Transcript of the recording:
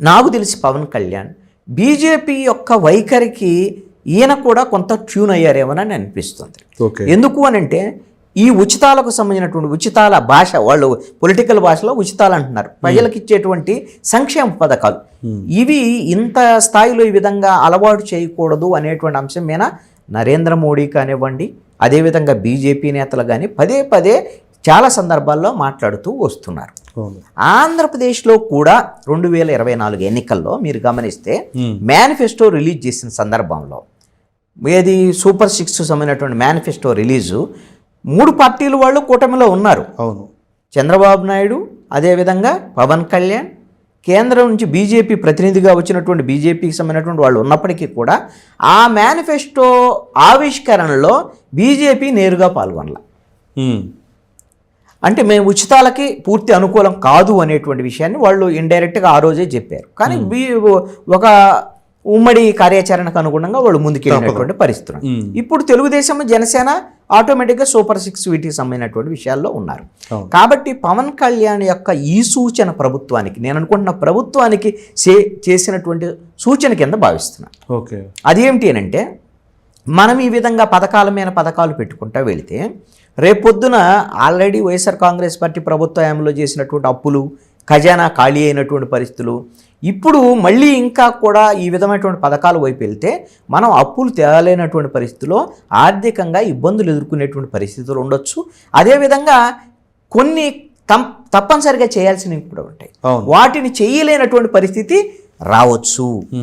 నాకు తెలిసి పవన్ కళ్యాణ్ బీజేపీ యొక్క వైఖరికి ఈయన కూడా కొంత ట్యూన్ అయ్యారేమోనని అనిపిస్తుంది. ఎందుకు అని అంటే ఈ ఉచితాలకు సంబంధించినటువంటి ఉచితాల భాష వాళ్ళు పొలిటికల్ భాషలో ఉచితాలు అంటున్నారు. ప్రజలకు ఇచ్చేటువంటి సంక్షేమ పథకాలు. ఇవి ఇంత స్థాయిలో ఈ విధంగా అలవాటు చేయకూడదు అనేటువంటి అంశం మీద నరేంద్ర మోడీ కానివ్వండి అదేవిధంగా బీజేపీ నేతలు కానీ పదే పదే చాలా సందర్భాల్లో మాట్లాడుతూ వస్తున్నారు. ఆంధ్రప్రదేశ్లో కూడా రెండు వేల ఇరవై నాలుగు ఎన్నికల్లో మీరు గమనిస్తే. మేనిఫెస్టో రిలీజ్ చేసిన సందర్భంలో ఏది సూపర్ సిక్స్ సంబంధించినటువంటి మేనిఫెస్టో రిలీజు మూడు పార్టీలు వాళ్ళు కూటమిలో ఉన్నారు. అవును. చంద్రబాబు నాయుడు అదేవిధంగా పవన్ కళ్యాణ్ కేంద్రం నుంచి బీజేపీ ప్రతినిధిగా వచ్చినటువంటి బీజేపీకి సంబంధించినటువంటి వాళ్ళు ఉన్నప్పటికీ కూడా ఆ మేనిఫెస్టో ఆవిష్కరణలో బీజేపీ నేరుగా పాల్గొనల. అంటే మేము ఉచితాలకి పూర్తి అనుకూలం కాదు అనేటువంటి విషయాన్ని వాళ్ళు ఇండైరెక్ట్గా ఆ రోజే చెప్పారు. కానీ ఒక ఉమ్మడి కార్యాచరణకు అనుగుణంగా వాళ్ళు ముందుకెళ్ళినటువంటి పరిస్థితులు. ఇప్పుడు తెలుగుదేశం జనసేన ఆటోమేటిక్గా సూపర్ సిక్స్ వీటికి సంబంధించినటువంటి విషయాల్లో ఉన్నారు. కాబట్టి పవన్ కళ్యాణ్ యొక్క ఈ సూచన ప్రభుత్వానికి నేను అనుకుంటున్న ప్రభుత్వానికి చేసినటువంటి సూచన కింద భావిస్తున్నాను ఓకే. అదేమిటి అని అంటే మనం ఈ విధంగా పథకాల మీద పథకాలు పెట్టుకుంటా వెళితే రేపొద్దున ఆల్రెడీ వైఎస్ఆర్ కాంగ్రెస్ పార్టీ ప్రభుత్వ హయాంలో చేసినటువంటి అప్పులు ఖజానా ఖాళీ అయినటువంటి పరిస్థితులు ఇప్పుడు మళ్ళీ ఇంకా కూడా ఈ విధమైనటువంటి పథకాల వైపు వెళ్తే మనం అప్పులు తేలేనటువంటి పరిస్థితిలో ఆర్థికంగా ఇబ్బందులు ఎదుర్కొనేటువంటి పరిస్థితులు ఉండొచ్చు. అదేవిధంగా కొన్ని తం తప్పనిసరిగా చేయాల్సినవి కూడా ఉంటాయి. వాటిని చేయలేనటువంటి పరిస్థితి రావచ్చు.